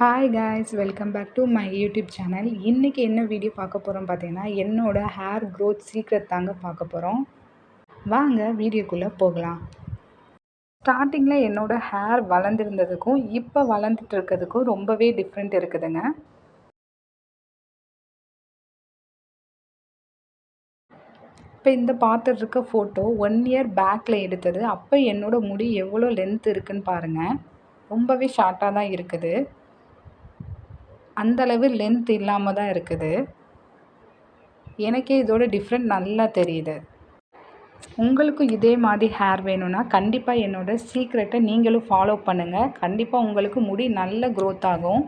Hi guys welcome back to my YouTube channel இன்றைக்கி என்ன video பார்க்க போகிறோம் பார்த்தீங்கன்னா என்னோடய ஹேர் க்ரோத் சீக்ரெட் தாங்க பார்க்க போகிறோம் வாங்க வீடியோக்குள்ளே போகலாம். ஸ்டார்டிங்கில் என்னோடய ஹேர் வளர்ந்துருந்ததுக்கும் இப்போ வளர்ந்துட்டு இருக்கிறதுக்கும் ரொம்பவே டிஃப்ரெண்ட் இருக்குதுங்க. இப்போ இந்த பார்த்துட்டு இருக்க ஃபோட்டோ ஒன் இயர் பேக்கில் எடுத்தது. அப்போ என்னோடய முடி எவ்வளோ லென்த் இருக்குதுன்னு பாருங்கள் ரொம்பவே ஷார்ட்டாக தான் இருக்குது. அந்தளவு லென்த் இல்லாமல் தான் இருக்குது. எனக்கே இதோட டிஃப்ரெண்ட் நல்லா தெரியுது. உங்களுக்கும் இதே மாதிரி ஹேர் வேணும்னா கண்டிப்பாக என்னோடய சீக்ரெட்டை நீங்களும் ஃபாலோ பண்ணுங்கள் கண்டிப்பாக உங்களுக்கு முடி நல்ல க்ரோத் ஆகும்.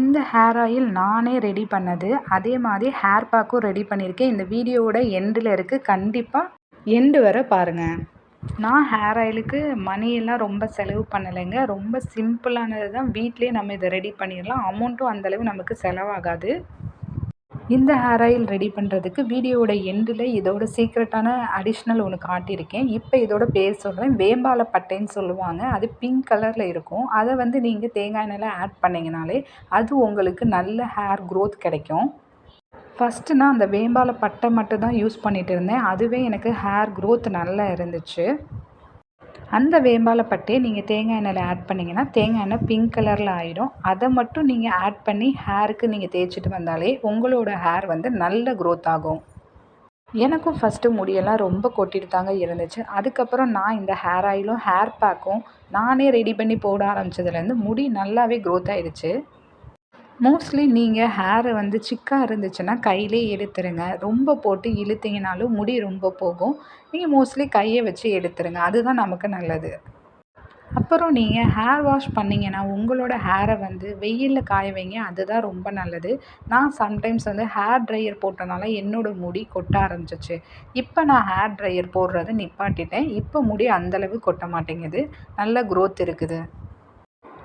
இந்த ஹேர் ஆயில் நானே ரெடி பண்ணது. அதே மாதிரி ஹேர் பேக்கும் ரெடி பண்ணியிருக்கேன். இந்த வீடியோவோட எண்டில் இருக்குது கண்டிப்பாக எண்டு வர பாருங்கள் நான் ஹேர் ஆயிலுக்கு மணியெல்லாம் ரொம்ப செலவு பண்ணலைங்க. ரொம்ப சிம்பிளானது தான். வீட்டிலே நம்ம இதை ரெடி பண்ணிடலாம். அமௌண்ட்டும் அந்தளவு நமக்கு செலவாகாது. இந்த ஹேர் ஆயில் ரெடி பண்ணுறதுக்கு வீடியோவோட எண்டில் இதோட சீக்ரெட்டான அடிஷ்னல் ஒன்று காட்டியிருக்கேன். இப்போ இதோட பேர் சொல்கிறேன் வேம்பால பட்டைன்னு சொல்லுவாங்க. அது பிங்க் கலரில் இருக்கும். அதை வந்து நீங்கள் தேங்காய் எண்ணெயில் ஆட் பண்ணிங்கனாலே அது உங்களுக்கு நல்ல ஹேர் க்ரோத் கிடைக்கும். ஃபஸ்ட்டு நான் அந்த வேம்பால பட்டை மட்டும் தான் யூஸ் பண்ணிகிட்டு இருந்தேன். அதுவே எனக்கு ஹேர் க்ரோத் நல்லா இருந்துச்சு. அந்த வேம்பால பட்டையை நீங்கள் தேங்காய் எண்ணெயில் ஆட் பண்ணிங்கன்னா தேங்காய் எண்ணெய் பிங்க் கலரில் ஆகிடும் அதை மட்டும் நீங்கள் ஆட் பண்ணி ஹேருக்கு நீங்கள் தேய்ச்சிட்டு வந்தாலே உங்களோட ஹேர் வந்து நல்ல க்ரோத் ஆகும். எனக்கும் ஃபஸ்ட்டு முடியெல்லாம் ரொம்ப கொட்டிட்டு தாங்க இருந்துச்சு. அதுக்கப்புறம் நான் இந்த ஹேர் ஆயிலும் ஹேர் பேக்கும் நானே ரெடி பண்ணி போட ஆரம்பித்ததுலேருந்து முடி நல்லாவே க்ரோத் ஆயிடுச்சு. மோஸ்ட்லி நீங்கள் ஹேரை வந்து சிக்காக இருந்துச்சுன்னா கையிலே எடுத்துருங்க. ரொம்ப போட்டு இழுத்தீங்கனாலும் முடி ரொம்ப போகும். நீங்கள் மோஸ்ட்லி கையை வச்சு எடுத்துருங்க. அதுதான் நமக்கு நல்லது. அப்புறம் நீங்கள் ஹேர் வாஷ் பண்ணிங்கன்னா உங்களோட ஹேரை வந்து வெயிலில் காய வைங்க. அதுதான் ரொம்ப நல்லது. நான் சம்டைம்ஸ் வந்து ஹேர் ட்ரையர் போட்டனால என்னோடய முடி கொட்ட ஆரம்பிச்சிச்சு. இப்போ நான் ஹேர் ட்ரையர் போடுறத நிப்பாட்டிட்டேன். இப்போ முடி அந்தளவு கொட்ட மாட்டேங்குது. நல்ல க்ரோத் இருக்குது.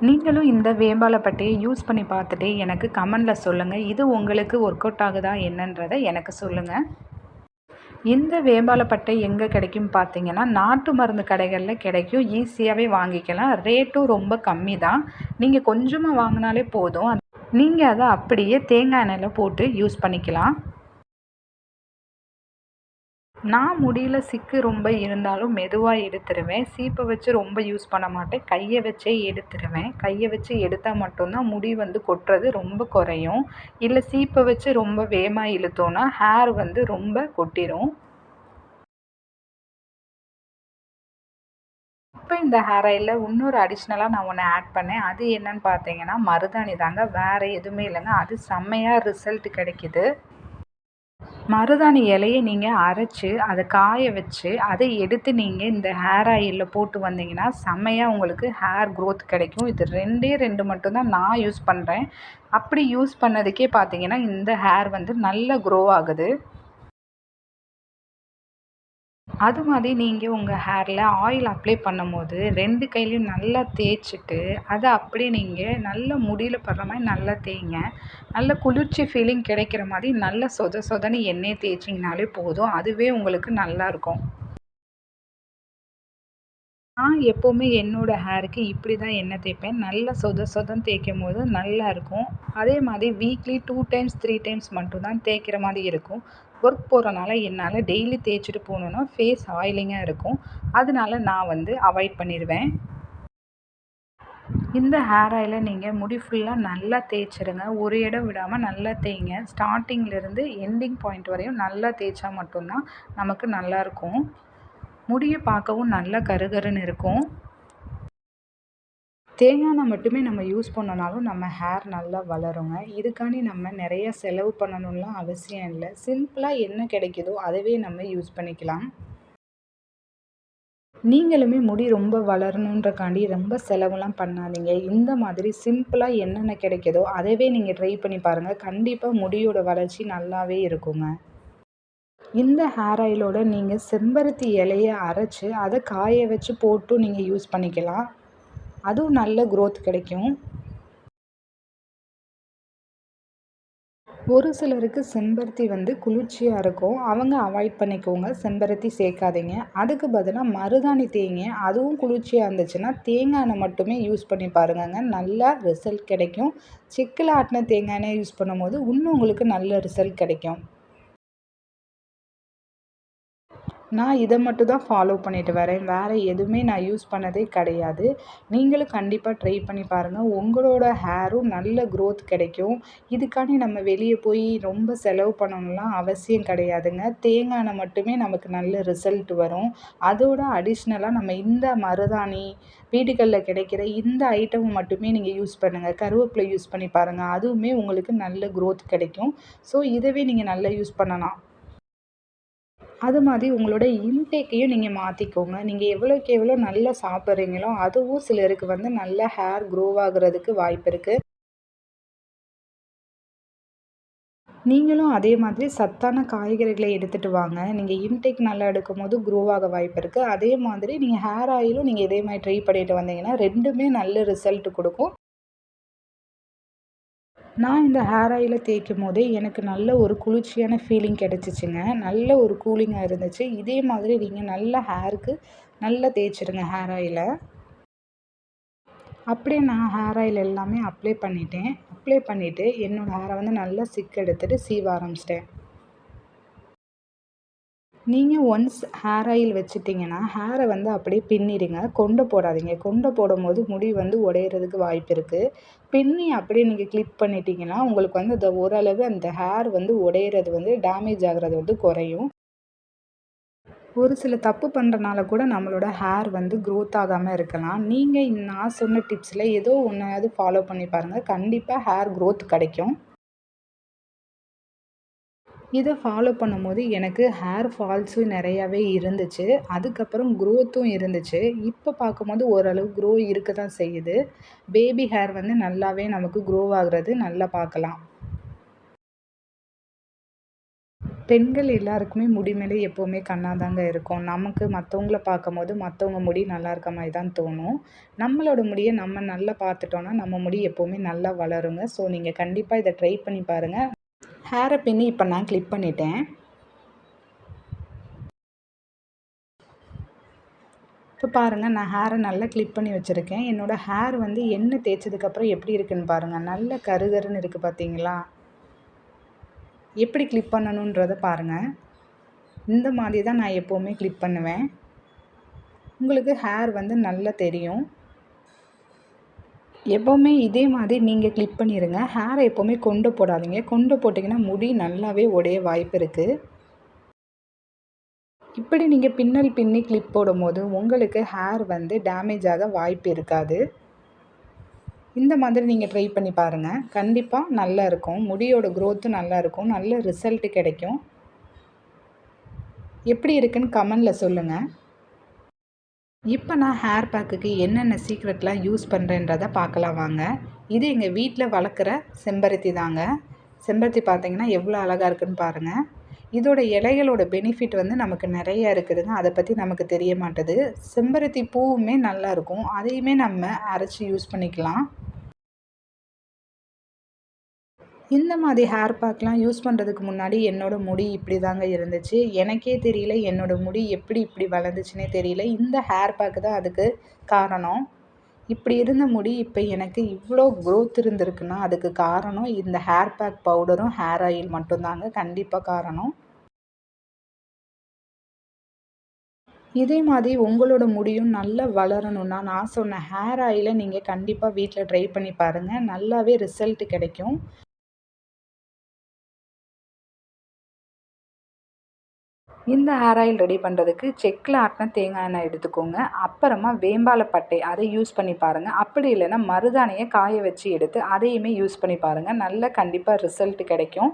நீங்களும் இந்த வேம்பாலப்பட்டையை யூஸ் பண்ணி பார்த்துட்டு எனக்கு கமெண்டில் சொல்லுங்கள் இது உங்களுக்கு ஒர்க் அவுட் ஆகுதா என்னன்றதை எனக்கு சொல்லுங்கள் இந்த வேம்பாலப்பட்டை எங்கே கிடைக்கும் பார்த்தீங்கன்னா நாட்டு மருந்து கடைகளில் கிடைக்கும். ஈஸியாகவே வாங்கிக்கலாம். ரேட்டும் ரொம்ப கம்மி தான் நீங்கள் கொஞ்சமாக வாங்கினாலே போதும். நீங்கள் அதை அப்படியே தேங்காய் எண்ணெயில் போட்டு யூஸ் பண்ணிக்கலாம். நான் முடியில் சிக்கு ரொம்ப இருந்தாலும் மெதுவாக எடுத்துருவேன். சீப்பை வச்சு ரொம்ப யூஸ் பண்ண மாட்டேன். கையை வச்சே எடுத்துருவேன். கையை வச்சு எடுத்தால் மட்டும்தான் முடி வந்து கொட்டுறது ரொம்ப குறையும். இல்லை சீப்பை வச்சு ரொம்ப வேகமாக இழுத்தோன்னா ஹேர் வந்து ரொம்ப கொட்டிடும் இப்போ இந்த ஹேர் ஆயிலில் இன்னொரு அடிஷ்னலாக நான் ஒன்று ஆட் பண்ணேன். அது என்னன்னு பார்த்தீங்கன்னா மருதாணி தாங்க. வேறு எதுவுமே இல்லைங்க. அது செம்மையாக ரிசல்ட் கிடைக்கிது. மருதாணி இலைய நீங்கள் அரைச்சி அதை காய வச்சு அதை எடுத்து நீங்கள் இந்த ஹேர் ஆயிலில் போட்டு வந்தீங்கன்னா செம்மையாக உங்களுக்கு ஹேர் க்ரோத் கிடைக்கும். இது ரெண்டே ரெண்டு மட்டும்தான் நான் யூஸ் பண்ணுறேன் அப்படி யூஸ் பண்ணதுக்கே பார்த்தீங்கன்னா இந்த ஹேர் வந்து நல்ல க்ரோ ஆகுது. அது மாதிரி நீங்கள் உங்கள் ஹேரில் ஆயில் அப்ளை பண்ணும்போது ரெண்டு கையிலையும் நல்லா தேய்ச்சிட்டு அதை அப்படியே நீங்கள் நல்ல முடியில் படுற மாதிரி நல்லா தேய்ங்க. நல்ல குளிர்ச்சி ஃபீலிங் கிடைக்கிற மாதிரி நல்ல சொத சொதன்னு எண்ணெயை தேய்ச்சிங்கனாலே போதும். அதுவே உங்களுக்கு நல்லாயிருக்கும் நான் எப்போவுமே என்னோடய ஹேருக்கு இப்படி தான் எண்ணெய் தேய்ப்பேன். நல்லா சொத சொதம் தேய்க்கும் போது நல்லா இருக்கும். அதே மாதிரி weekly two times three times மட்டும் தான் தேய்க்கிற மாதிரி இருக்கும். ஒர்க் போகிறனால என்னால் டெய்லி தேய்ச்சிட்டு போகணுன்னா ஃபேஸ் ஆயிலிங்காக இருக்கும். அதனால நான் வந்து அவாய்ட் பண்ணிடுவேன் இந்த ஹேர் ஆயிலை நீங்கள் முடி ஃபுல்லாக நல்லா தேய்ச்சிருங்க. ஒரு இடம் விடாமல் நல்லா தேய்ங்க. ஸ்டார்டிங்லேருந்து எண்டிங் பாயிண்ட் வரையும் நல்லா தேய்ச்சா மட்டும்தான் நமக்கு நல்லாயிருக்கும் முடியை பார்க்கவும் நல்லா கருகருன்னு இருக்கும். தேங்காய் எண்ணெய் மட்டுமே நம்ம யூஸ் பண்ணனாலும் நம்ம ஹேர் நல்லா வளருங்க. இதுக்காண்டி நம்ம நிறைய செலவு பண்ணணும்லாம் அவசியம் இல்லை. சிம்பிளாக என்ன கிடைக்குதோ அதவே நம்ம யூஸ் பண்ணிக்கலாம். நீங்களுமே முடி ரொம்ப வளரணுன்றக்காண்டி ரொம்ப செலவுலாம் பண்ணாதீங்க. இந்த மாதிரி சிம்பிளாக என்னென்ன கிடைக்குதோ அதவே நீங்கள் ட்ரை பண்ணி பாருங்கள் கண்டிப்பாக முடியோட வளர்ச்சி நல்லாவே இருக்குங்க. இந்த ஹேர் ஆயிலோட நீங்கள் செம்பருத்தி இலையை அரைச்சி அதை காய வச்சு போட்டும் நீங்கள் யூஸ் பண்ணிக்கலாம். அதுவும் நல்ல க்ரோத் கிடைக்கும். ஒரு சிலருக்கு செம்பருத்தி வந்து குளிர்ச்சியாக இருக்கும். அவங்க அவாய்ட் பண்ணிக்கோங்க. செம்பருத்தி சேர்க்காதீங்க. அதுக்கு பதிலாக மருதாணி தேங்க அதுவும் குளிர்ச்சியாக இருந்துச்சுன்னா தேங்காய் எண்ணெய் மட்டுமே யூஸ் பண்ணி பாருங்கங்க. நல்லா ரிசல்ட் கிடைக்கும். செக்கில் ஆட்டின தேங்காய் எண்ணெய் யூஸ் பண்ணும்போது இன்னும் உங்களுக்கு நல்ல ரிசல்ட் கிடைக்கும். நான் இதை மட்டும் தான் ஃபாலோ பண்ணிட்டு வரேன். வேறு எதுவுமே நான் யூஸ் பண்ணதே கிடையாது. நீங்களும் கண்டிப்பாக ட்ரை பண்ணி பாருங்கள் உங்களோட ஹேரும் நல்ல க்ரோத் கிடைக்கும். இதுக்காண்டி நம்ம வெளியே போய் ரொம்ப செலவு பண்ணணும்லாம் அவசியம் கிடையாதுங்க. தேங்காய் எண்ணெய் மட்டுமே நமக்கு நல்ல ரிசல்ட் வரும். அதோட அடிஷ்னலாக நம்ம இந்த மருதாணி வீடுகளில் கிடைக்கிற இந்த ஐட்டம் மட்டுமே நீங்கள் யூஸ் பண்ணுங்கள் கருவேப்பிலை யூஸ் பண்ணி பாருங்கள் அதுவுமே உங்களுக்கு நல்ல க்ரோத் கிடைக்கும். ஸோ இதவே நீங்கள் நல்லா யூஸ் பண்ணலாம். அது மாதிரி உங்களோட இன்டேக்கையும் நீங்கள் மாற்றிக்கோங்க நீங்கள் எவ்வளோக்கு எவ்வளோ நல்லா சாப்பிட்றீங்களோ அதுவும் சிலருக்கு வந்து நல்ல ஹேர் க்ரோ ஆகுறதுக்கு வாய்ப்பு இருக்குது நீங்களும் அதே மாதிரி சத்தான காய்கறிகளை எடுத்துகிட்டு வாங்க. நீங்கள் இன்டேக் நல்லா எடுக்கும்போது க்ரோ ஆக வாய்ப்பு இருக்குது அதே மாதிரி நீங்கள் ஹேர் ஆயிலும் நீங்கள் இதே மாதிரி ட்ரை பண்ணிட்டு வந்தீங்கன்னா ரெண்டுமே நல்ல ரிசல்ட் கொடுக்கும். நான் இந்த ஹேர் ஆயிலை தேய்க்கும் போதே எனக்கு நல்ல ஒரு குளிர்ச்சியான ஃபீலிங் கிடச்சிச்சிங்க. நல்ல ஒரு கூலிங்காக இருந்துச்சு. இதே மாதிரி நீங்கள் நல்ல ஹேருக்கு நல்லா தேய்ச்சிடுங்க ஹேர் ஆயிலை அப்படியே நான் ஹேர் ஆயில் எல்லாமே அப்ளை பண்ணிட்டேன். அப்ளை பண்ணிவிட்டு என்னோடய ஹேரை வந்து நல்லா சிக்கு எடுத்துகிட்டு சீவ ஆரம்பிச்சிட்டேன். நீங்கள் ஒன்ஸ் ஹேர் ஆயில் வச்சுட்டிங்கன்னா ஹேரை வந்து அப்படியே பின்னிடுங்க. கொண்டை போடாதீங்க. கொண்டை போடும்போது முடி வந்து உடையிறதுக்கு வாய்ப்பு இருக்குது பின்னி அப்படியே நீங்கள் கிளிப் பண்ணிட்டீங்கன்னா உங்களுக்கு வந்து அந்த ஓரளவு அந்த ஹேர் வந்து உடையிறது வந்து டேமேஜ் ஆகிறது வந்து குறையும். ஒரு சில தப்பு பண்ணுறனால கூட நம்மளோட ஹேர் வந்து க்ரோத் ஆகாமல் இருக்கலாம். நீங்கள் நான் சொன்ன டிப்ஸில் ஏதோ ஒன்றையாவது ஃபாலோ பண்ணி பாருங்கள் கண்டிப்பாக ஹேர் க்ரோத் கிடைக்கும். இதை ஃபாலோ பண்ணும்போது எனக்கு ஹேர் ஃபால்ஸும் நிறையாவே இருந்துச்சு. அதுக்கப்புறம் க்ரோத்தும் இருந்துச்சு. இப்போ பார்க்கும்போது ஓரளவு க்ரோ இருக்க தான் செய்யுது. பேபி ஹேர் வந்து நல்லாவே நமக்கு க்ரோ ஆகுறது நல்லா பார்க்கலாம். பெண்கள் எல்லாருக்குமே முடி மேலே எப்போவுமே கண்ணாக தாங்க இருக்கும். நமக்கு மற்றவங்கள பார்க்கும்போது மற்றவங்க முடி நல்லா இருக்க மாதிரி தான் தோணும். நம்மளோட முடியை நம்ம நல்லா பார்த்துட்டோன்னா நம்ம முடி எப்போவுமே நல்லா வளருங்க. ஸோ நீங்கள் கண்டிப்பாக இதை ட்ரை பண்ணி பாருங்கள் ஹேரை பின்னி இப்போ நான் கிளிப் பண்ணிட்டேன். இப்போ பாருங்கள் நான் ஹேரை நல்லா கிளிப் பண்ணி வச்சுருக்கேன். என்னோடய ஹேர் வந்து எண்ணெய் தேய்ச்சதுக்கப்புறம் எப்படி இருக்குன்னு பாருங்கள் நல்ல கருகருன்னு இருக்குது பார்த்தீங்களா எப்படி கிளிப் பண்ணணுன்றதை பாருங்கள் இந்த மாதிரி தான் நான் எப்போவுமே கிளிப் பண்ணுவேன். உங்களுக்கு ஹேர் வந்து நல்லா தெரியும். எப்போவுமே இதே மாதிரி நீங்கள் கிளிப் பண்ணிடுங்க ஹேரை எப்போவுமே கொண்டு போடாதீங்க. கொண்டு போட்டிங்கன்னா முடி நல்லாவே உடைய வாய்ப்பு இருக்குது இப்படி நீங்கள் பின்னல் பின்னி கிளிப் போடும்போது உங்களுக்கு ஹேர் வந்து டேமேஜ் ஆக வாய்ப்பு இருக்காது. இந்த மாதிரி நீங்கள் ட்ரை பண்ணி பாருங்கள் கண்டிப்பாக நல்லா இருக்கும். முடியோட க்ரோத்தும் நல்லா இருக்கும். நல்ல ரிசல்ட்டு கிடைக்கும். எப்படி இருக்குன்னு கமெண்டில் சொல்லுங்கள் இப்போ நான் ஹேர் பேக்குக்கு என்னென்ன சீக்ரெட்லாம் யூஸ் பண்ணுறேன்றதை பார்க்கலாம் வாங்க. இது எங்கள் வீட்டில் வளர்க்குற செம்பருத்தி தாங்க. செம்பருத்தி பார்த்தீங்கன்னா எவ்வளோ அழகாக இருக்குதுன்னு பாருங்கள் இதோட இலைகளோட பெனிஃபிட் வந்து நமக்கு நிறைய இருக்குதுங்க. அதை பற்றி நமக்கு தெரிய மாட்டுது. செம்பருத்தி பூவுமே நல்லாயிருக்கும் அதையுமே நம்ம அரைச்சி யூஸ் பண்ணிக்கலாம். இந்த மாதிரி ஹேர் பேக்லாம் யூஸ் பண்ணுறதுக்கு முன்னாடி என்னோடய முடி இப்படி தாங்க இருந்துச்சு. எனக்கே தெரியல என்னோடய முடி எப்படி இப்படி வளர்ந்துச்சுனே தெரியல. இந்த ஹேர் பேக்கு தான் அதுக்கு காரணம். இப்படி இருந்த முடி இப்போ எனக்கு இவ்வளோ க்ரோத் இருந்திருக்குன்னா அதுக்கு காரணம் இந்த ஹேர் பேக் பவுடரும் ஹேர் ஆயில் மட்டும்தாங்க கண்டிப்பாக காரணம். இதே மாதிரி உங்களோட முடியும் நல்லா வளரணும்னா நான் சொன்ன ஹேர் ஆயிலை நீங்கள் கண்டிப்பாக வீட்டில் ட்ரை பண்ணி பாருங்கள் நல்லாவே ரிசல்ட் கிடைக்கும். இந்த ஹேர் ஆயில் ரெடி பண்ணுறதுக்கு செக்கில் ஆட்டின தேங்காய் எண்ணெய் எடுத்துக்கோங்க. அப்புறமா வேம்பாலப்பட்டை அதை யூஸ் பண்ணி பாருங்கள் அப்படி இல்லைன்னா மருதாணியை காய வச்சு எடுத்து அதையுமே யூஸ் பண்ணி பாருங்கள் நல்ல கண்டிப்பாக ரிசல்ட் கிடைக்கும்.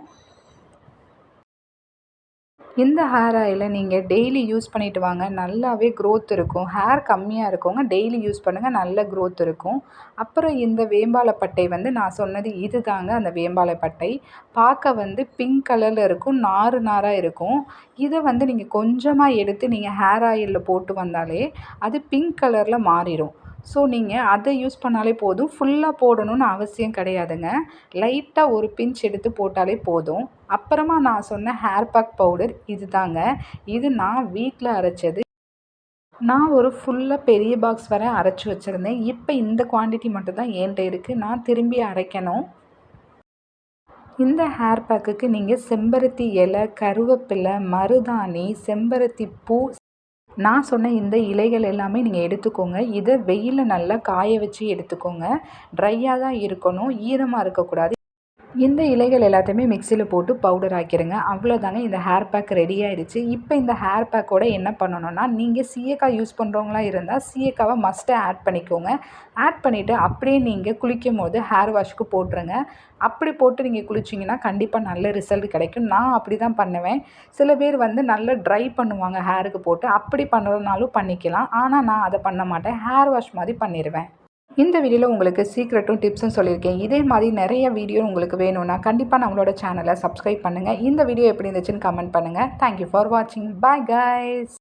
இந்த ஹேர் ஆயிலை நீங்கள் டெய்லி யூஸ் பண்ணிட்டு வாங்க. நல்லாவே க்ரோத் இருக்கும். ஹேர் கம்மியாக இருக்கவங்க டெய்லி யூஸ் பண்ணுங்கள் நல்ல க்ரோத் இருக்கும். அப்புறம் இந்த வேம்பாலப்பட்டை வந்து நான் சொன்னது இது தாங்க அந்த வேம்பாலப்பட்டை பார்க்க வந்து பிங்க் கலரில் இருக்கும். நாறு நாராக இருக்கும். இதை வந்து நீங்கள் கொஞ்சமாக எடுத்து நீங்கள் ஹேர் ஆயிலில் போட்டு வந்தாலே அது பிங்க் கலரில் மாறிடும். ஸோ நீங்கள் அதை யூஸ் பண்ணாலே போதும். ஃபுல்லாக போடணும்னு அவசியம் கிடையாதுங்க. லைட்டாக ஒரு பிஞ்ச் எடுத்து போட்டாலே போதும். அப்புறமா நான் சொன்ன ஹேர் பேக் பவுடர் இது தாங்க இது நான் வீட்டில் அரைச்சது. நான் ஒரு ஃபுல்லாக பெரிய பாக்ஸ் வரை அரைச்சி வச்சுருந்தேன். இப்போ இந்த குவான்டிட்டி மட்டும் தான் என்கிட்ட இருக்குது நான் திரும்பி அரைக்கணும். இந்த ஹேர் பேக்குக்கு நீங்கள் செம்பருத்தி இலை கருவேப்பிலை மருதாணி செம்பருத்தி பூ நான் சொன்ன இந்த இலைகள் எல்லாமே நீங்கள் எடுத்துக்கோங்க. இதை வெயிலில் நல்லா காய வச்சு எடுத்துக்கோங்க. ட்ரையாக தான் இருக்கணும். ஈரமாக இருக்கக்கூடாது. இந்த இலைகள் எல்லாத்தையுமே மிக்சியில் போட்டு பவுடர் ஆக்கிடுங்க அவ்வளோதாங்க இந்த ஹேர் பேக் ரெடி ஆயிடுச்சு. இப்போ இந்த ஹேர் பேக்கோட என்ன பண்ணணும்னா நீங்கள் சீயக்காய் யூஸ் பண்ணுறவங்களா இருந்தால் சீயக்காவை மஸ்ட்டு ஆட் பண்ணிக்கோங்க. ஆட் பண்ணிவிட்டு அப்படியே நீங்கள் குளிக்கும் போது ஹேர் வாஷ்க்கு போட்டுருங்க. அப்படி போட்டு நீங்கள் குளிச்சிங்கன்னா கண்டிப்பாக நல்ல ரிசல்ட் கிடைக்கும். நான் அப்படி தான் பண்ணுவேன். சில பேர் வந்து நல்லா ட்ரை பண்ணுவாங்க ஹேருக்கு போட்டு. அப்படி பண்ணுறதுனாலும் பண்ணிக்கலாம். ஆனால் நான் அதை பண்ண மாட்டேன். ஹேர் வாஷ் மாதிரி பண்ணிடுவேன் இந்த வீடியோவில் உங்களுக்கு சீக்ரெட்டும் டிப்ஸும் சொல்லியிருக்கேன். இதே மாதிரி நிறைய வீடியோ உங்களுக்கு வேணும்னா கண்டிப்பாக நம்மளோட சேனலை சப்ஸ்கிரைப் பண்ணுங்கள் இந்த வீடியோ எப்படி இருந்துச்சுன்னு கமெண்ட் பண்ணுங்கள் தேங்க்யூ ஃபார் வாட்சிங் பாய் கைஸ்